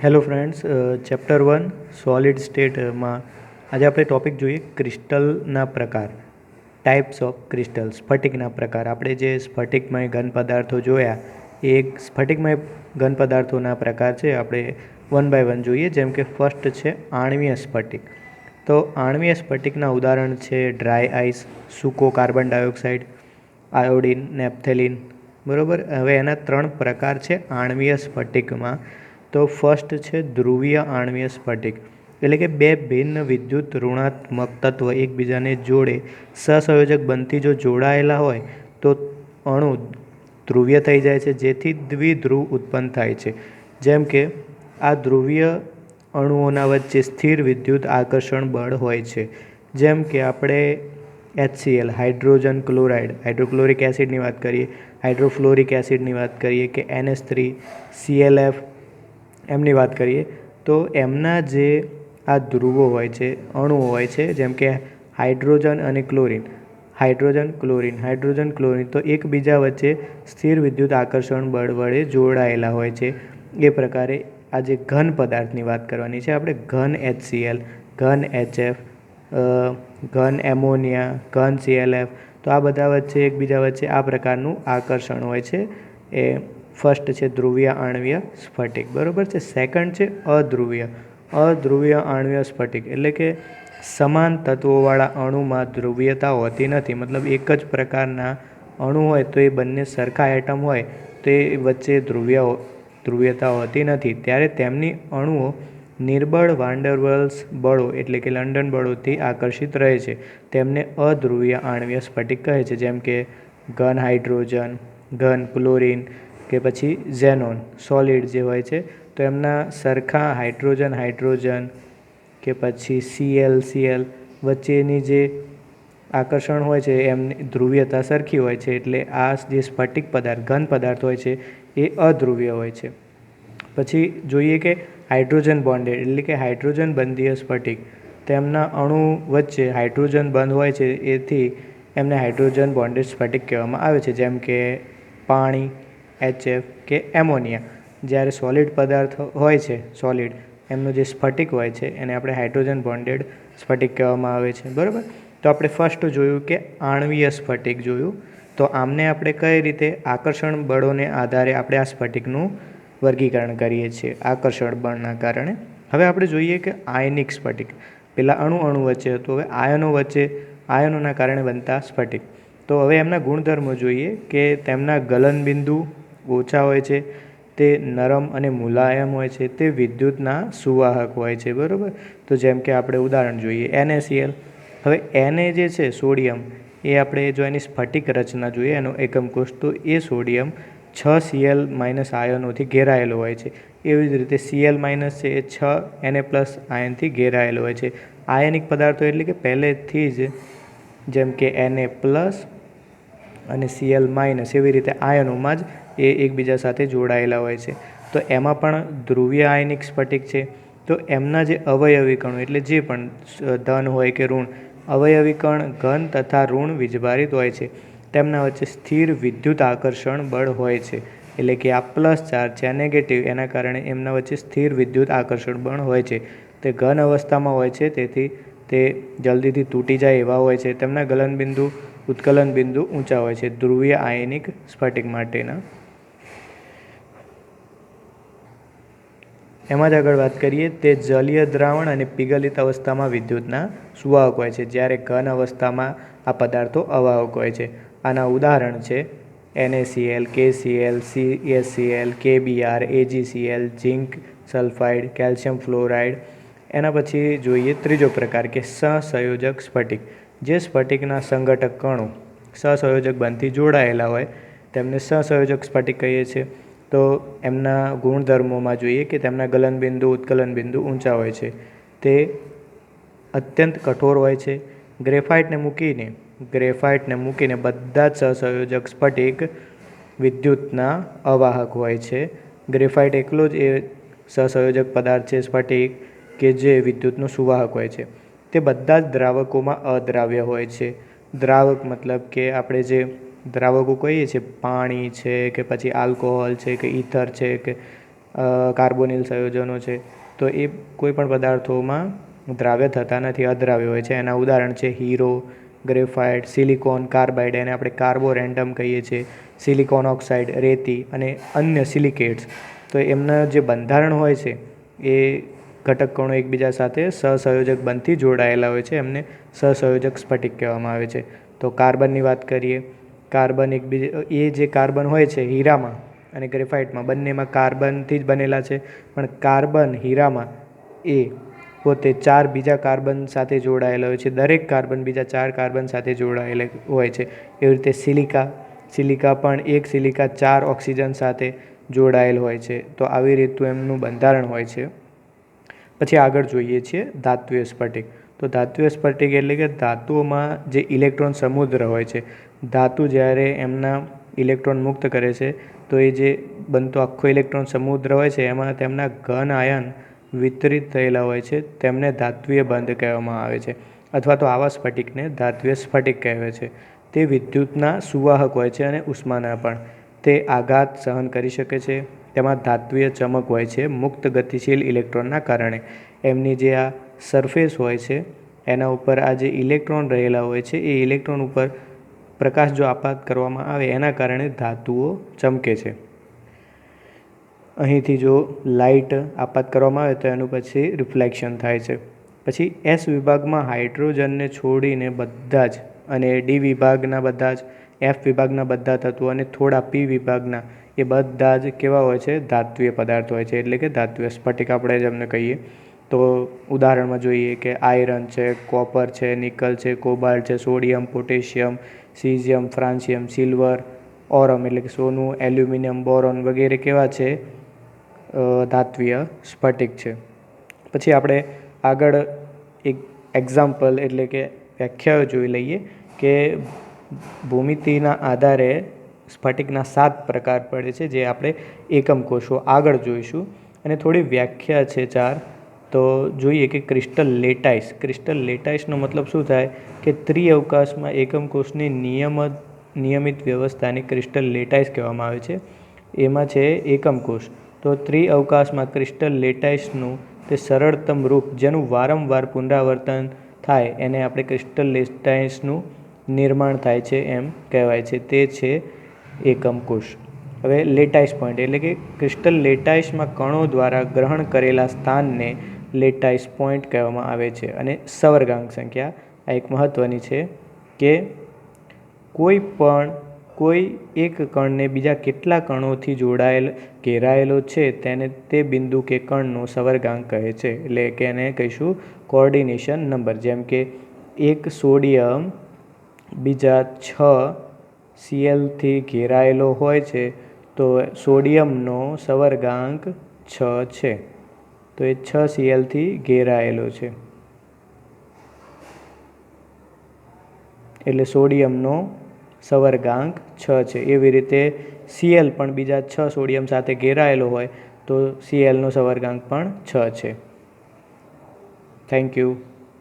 Hello friends chapter one solid સ્ટેટમાં આજે આપણે ટોપિક જોઈએ ક્રિસ્ટલના પ્રકાર ટાઈપ્સ ઓફ ક્રિસ્ટલ સ્ફટિકના પ્રકાર. આપણે જે સ્ફટિકમય ઘન પદાર્થો જોયા, એ એક સ્ફટિકમય ઘન પદાર્થોના પ્રકાર છે. આપણે વન બાય વન જોઈએ, જેમ કે ફર્સ્ટ છે આણવીય સ્ફટિક. તો આણવીય સ્ફટિકના ઉદાહરણ છે ડ્રાય આઈસ સૂકો કાર્બન ડાયોક્સાઇડ આયોડિન નેપ્થેલિન બરાબર? હવે એના ત્રણ પ્રકાર છે આણવીય સ્ફટિકમાં. તો ફર્સ્ટ છે ધ્રુવીય આણ્વીય સ્ફટિક. એટલે કે બે ભિન્ન વિદ્યુત ઋણાત્મક તત્વ એકબીજાને જોડે સહસંયોજક બનથી જો જોડાયેલા હોય, તો અણુ ધ્રુવીય થઈ જાય છે, જેથી દ્વિધ્રુવ ઉત્પન્ન થાય છે. જેમ કે, આ ધ્રુવીય અણુઓના વચ્ચે સ્થિર વિદ્યુત આકર્ષણ બળ હોય છે. જેમ કે આપણે એચસીએલ હાઇડ્રોજન ક્લોરાઇડ, હાઇડ્રોક્લોરિક એસિડની વાત કરીએ, હાઇડ્રોફ્લોરિક એસિડની વાત કરીએ કે એનએસ થ્રી સીએલએફ એમની વાત કરીએ, તો એમના જે આ ધ્રુવો હોય છે, અણુઓ હોય છે, જેમ કે હાઇડ્રોજન અને chlorine, hydrogen chlorine hydrogen, chlorine, તો એકબીજા વચ્ચે સ્થિર વિદ્યુત આકર્ષણ બળ વડે જોડાયેલા હોય છે. એ પ્રકારે આ જે ઘન પદાર્થની વાત કરવાની છે, આપણે ઘન એચસીએલ ઘન એચએફ ઘન એમોનિયા, ઘન સીએલએફ તો આ બધા વચ્ચે, એકબીજા વચ્ચે આ પ્રકારનું આકર્ષણ હોય છે. એ ફર્સ્ટ છે ધ્રુવીય આણવીય સ્ફટિક. બરાબર છે? સેકન્ડ છે અધ્રુવીય. અધ્રુવીય આણવીય સ્ફટિક. એટલે કે સમાન તત્વોવાળા અણુમાં ધ્રુવીયતા હોતી નથી. મતલબ એક જ પ્રકારના અણુ હોય તો એ બંને સરખા એટમ હોય તો એ વચ્ચે ધ્રુવીય ધ્રુવીયતા હોતી નથી. ત્યારે તેમની અણુઓ નિર્બળ વાન્ડરવર્લ્સ બળો, એટલે કે લંડન બળોથી આકર્ષિત રહે છે. તેમને અધ્રુવીય આણવીય સ્ફટિક કહે છે. જેમ કે ઘન હાઇડ્રોજન, ઘન ક્લોરિન કે પછી ઝેનોન સોલિડ જે હોય છે, તો એમના સરખા હાઇડ્રોજન હાઇડ્રોજન કે પછી સીએલ સીએલ વચ્ચેની જે આકર્ષણ હોય છે એમની ધ્રુવીયતા સરખી હોય છે, એટલે આ જે સ્ફટિક પદાર્થ, ઘન પદાર્થ હોય છે, એ અધ્રુવીય હોય છે. પછી જોઈએ કે હાઇડ્રોજન બોન્ડેડ એટલે કે હાઇડ્રોજન બંધીય સ્ફટિક તેમના અણુ વચ્ચે હાઇડ્રોજન બંધ હોય છે, એથી એમને હાઇડ્રોજન બોન્ડેડ સ્ફટિક કહેવામાં આવે છે, જેમ કે પાણી એચએફ કે એમોનિયા. જ્યારે સોલિડ પદાર્થ હોય છે સોલિડ એમનું જે સ્ફટિક હોય છે, એને આપણે હાઇડ્રોજન બોન્ડેડ સ્ફટિક કહેવામાં આવે છે, બરાબર? તો આપણે ફર્સ્ટ જોયું કે આણવીય સ્ફટિક જોયું. તો આમને આપણે કઈ રીતે આકર્ષણ બળોને આધારે આપણે આ સ્ફટિકનું વર્ગીકરણ કરીએ છીએ, આકર્ષણ બળના કારણે. હવે આપણે જોઈએ કે આયનિક સ્ફટિક. પેલા અણુ અણુ વચ્ચે હતું, હવે આયનો વચ્ચે આયનોના કારણે બનતા સ્ફટિક. તો હવે એમના ગુણધર્મો જોઈએ કે તેમના ગલનબિંદુ ઓછા હોય છે, તે નરમ અને મુલાયમ હોય છે, તે વિદ્યુતના સુવાહક હોય છે, બરાબર? તો જેમ કે આપણે ઉદાહરણ જોઈએ એનએસીએલ હવે એને જે છે, સોડિયમ, એ આપણે જો એની સ્ફટિક રચના જોઈએ, એનો એકમ કોષ, તો એ સોડિયમ છ સીએલ માઇનસ આયનોથી ઘેરાયેલો હોય છે. એવી જ રીતે સીએલ માઇનસ છે, એ છ એને પ્લસ આયનથી ઘેરાયેલો હોય છે. આયનિક પદાર્થો એટલે કે પહેલેથી જ જેમ કે એને પ્લસ અને સીએલ માઇનસ, એવી રીતે આયનોમાં જ એ એકબીજા સાથે જોડાયેલા હોય છે. તો એમાં પણ ધ્રુવીય આયનિક સ્ફટિક છે. તો એમના જે અવયવી એટલે જે પણ ધન હોય કે ઋણ, અવયવી કણ ઘન તથા ઋણ વીજભારિત હોય છે. તેમના વચ્ચે સ્થિર વિદ્યુત આકર્ષણ બળ હોય છે. એટલે કે આ પ્લસ ચાર્જ છે, આ નેગેટિવ એના કારણે એમના વચ્ચે સ્થિર વિદ્યુત આકર્ષણ બળ હોય છે. તે ઘન અવસ્થામાં હોય છે, તેથી તે જલ્દીથી તૂટી જાય એવા હોય છે. તેમના ગલનબિંદુ ઉત્કલન બિંદુ ઊંચા હોય છે, ધ્રુવીય આયનિક સ્ફટિક માટેના. એમાં જ આગળ વાત કરીએ, તે જલીય દ્રાવણ અને પીગલિત અવસ્થામાં વિદ્યુતના સુવાહક હોય છે, જ્યારે ઘન અવસ્થામાં આ પદાર્થો અવાહક હોય છે. આના ઉદાહરણ છે NACL KCL CSCL KBR AGCL zinc sulphide, calcium fluoride. એના પછી જોઈએ ત્રીજો પ્રકાર કે સહસંયોજક સ્ફટિક, જે સ્ફટિકના સંઘટક કણો સહસંયોજક બંધથી જોડાયેલા હોય. તેમને સહસંયોજક સ્ફટિક કહીએ છીએ. તો એમના ગુણધર્મોમાં જોઈએ કે તેમના ગલનબિંદુ ઉત્કલન બિંદુ ઊંચા હોય છે. તે અત્યંત કઠોર હોય છે. ગ્રેફાઇટને મૂકીને ગ્રેફાઇટને મૂકીને બધા જ સહસંયોજક સ્ફટિક વિદ્યુતના અવાહક હોય છે. ગ્રેફાઇટ એકલો જ એ સહસંયોજક પદાર્થ છે, સ્ફટિક, કે જે વિદ્યુતનો સુવાહક હોય છે. તે બધા જ દ્રાવકોમાં અદ્રાવ્ય હોય છે. દ્રાવક મતલબ કે આપણે જે દ્રાવકો કહીએ છીએ, પાણી છે કે પછી આલ્કોહોલ છે કે ઈથર છે કે કાર્બોનિલ સંયોજનો છે, તો એ કોઈપણ પદાર્થોમાં દ્રાવ્ય થતા નથી, અદ્રાવ્ય હોય છે. એના ઉદાહરણ છે હીરો, ગ્રેફાઇટ, સિલિકોન, કાર્બાઇડ એને આપણે કાર્બોરેન્ડમ કહીએ છીએ. સિલિકોન ઓક્સાઇડ, રેતી અને અન્ય સિલિકેટ્સ. તો એમના જે બંધારણ હોય છે, એ ઘટક કણો એકબીજા સાથે સહસંયોજક બંધથી જોડાયેલા હોય છે. એમને સહસંયોજક સ્ફટિક કહેવામાં આવે છે. તો કાર્બનની વાત કરીએ કાર્બન એકબીજા એ જે કાર્બન હોય છે હીરામાં અને ગ્રેફાઇટમાં, બંનેમાં કાર્બનથી જ બનેલા છે. પણ કાર્બન હીરામાં એ પોતે ચાર બીજા કાર્બન સાથે જોડાયેલા હોય છે. દરેક કાર્બન બીજા ચાર કાર્બન સાથે જોડાયેલા હોય છે. એવી રીતે સિલિકા સિલિકા પણ એક સિલિકા ચાર ઓક્સિજન સાથે જોડાયેલ હોય છે. તો આવી રીતનું એમનું બંધારણ હોય છે. પછી આગળ જોઈએ છીએ ધાત્વીય સ્ફટિક તો ધાત્વીય સ્ફટિક એટલે કે ધાતુઓમાં જે ઇલેક્ટ્રોન સમુદ્ર હોય છે ધાતુ જ્યારે એમના ઇલેક્ટ્રોન મુક્ત કરે છે, તો એ જે બનતો આખો ઇલેક્ટ્રોન સમુદ્ર હોય છે, એમાં તેમના ઘન આયન વિતરિત થયેલા હોય છે, તેમને ધાત્વીય બંધ કહેવામાં આવે છે, અથવા તો આવા સ્ફટિકને ધાત્વીય સ્ફટિક કહેવાય છે. તે વિદ્યુતના સુવાહક હોય છે અને ઉષ્માના પણ. તે આઘાત સહન કરી શકે છે, તેમાં ધાત્વીય ચમક હોય છે, મુક્ત ગતિશીલ ઇલેક્ટ્રોનના કારણે. એમની જે આ સરફેસ હોય છે, એના ઉપર આ જે ઇલેક્ટ્રોન રહેલા હોય છે, એ ઇલેક્ટ્રોન ઉપર પ્રકાશ જો આપાત કરવામાં આવે, એના કારણે ધાતુઓ ચમકે છે. અહીંથી જો લાઇટ આપાત કરવામાં આવે, તો એનું પછી રિફ્લેક્શન થાય છે. પછી એસ વિભાગમાં હાઇડ્રોજનને છોડીને બધા જ અને ડી વિભાગના બધા જ, એફ વિભાગના બધા તત્વો અને થોડા પી વિભાગના, એ બધા જ કેવા હોય છે? ધાત્વીય પદાર્થ હોય છે. એટલે કે ધાત્વીય સ્ફટિક આપણે જેમને કહીએ. તો ઉદાહરણમાં જોઈએ કે આયરન છે, કોપર છે, નિકલ છે, કોબાલ્ટ છે, sodium, potassium caesium, francium, silver, aurum એટલે કે સોનું, એલ્યુમિનિયમ, બોરોન વગેરે કેવા છે? ધાત્વીય સ્ફટિક છે. પછી આપણે આગળ એક એક્ઝામ્પલ એટલે કે વ્યાખ્યાઓ જોઈ લઈએ કે ભૂમિતિના આધારે સ્ફટિકના સાત પ્રકાર પડે છે જે આપણે એકમ કોષો આગળ જોઈશું. અને થોડી વ્યાખ્યા છે ચાર. તો જોઈએ કે ક્રિસ્ટલ લેટાઇસ. ક્રિસ્ટલ લેટાઇસનો મતલબ શું થાય? કે ત્રિઅવકાશમાં એકમ કોષની નિયમત નિયમિત વ્યવસ્થાને ક્રિસ્ટલ લેટાઇસ કહેવામાં આવે છે. એમાં છે એકમ કોષ. તો ત્રિઅવકાશમાં ક્રિસ્ટલ લેટાઇસનું તે સરળતમ રૂપ જેનું વારંવાર પુનરાવર્તન થાય, એને આપણે ક્રિસ્ટલ લેટાઇસનું નિર્માણ થાય છે એમ કહેવાય છે. તે છે એકમ કોષ. હવે લેટાઇસ પોઈન્ટ એટલે કે ક્રિસ્ટલ લેટાઇસમાં કણો દ્વારા ગ્રહણ કરેલા સ્થાનને લેટાઇસ પોઈન્ટ કહેવામાં આવે છે અને સવર્ગાંક સંખ્યા આ એક મહત્ત્વની છે કે કોઈ પણ, કોઈ એક કણને બીજા કેટલા કણોથી જોડાયેલ, ઘેરાયેલો છે તેને તે બિંદુ કે કણનો સવર્ગાંક કહે છે. એટલે કે એને કહીશું કોઓર્ડિનેશન નંબર. જેમ કે એક સોડિયમ બીજા છ સીએલથી ઘેરાયેલો હોય છે, તો સોડિયમનો સવર્ગાંક છ છે. તો એ છ સીએલથી ઘેરાયેલો છે. એટલે સોડિયમનો સવર્ગાંક છ છે. એવી રીતે સીએલ પણ બીજા છ સોડિયમ સાથે ઘેરાયેલો હોય તો સીએલનો સવર્ગાંક પણ છ છે. Thank you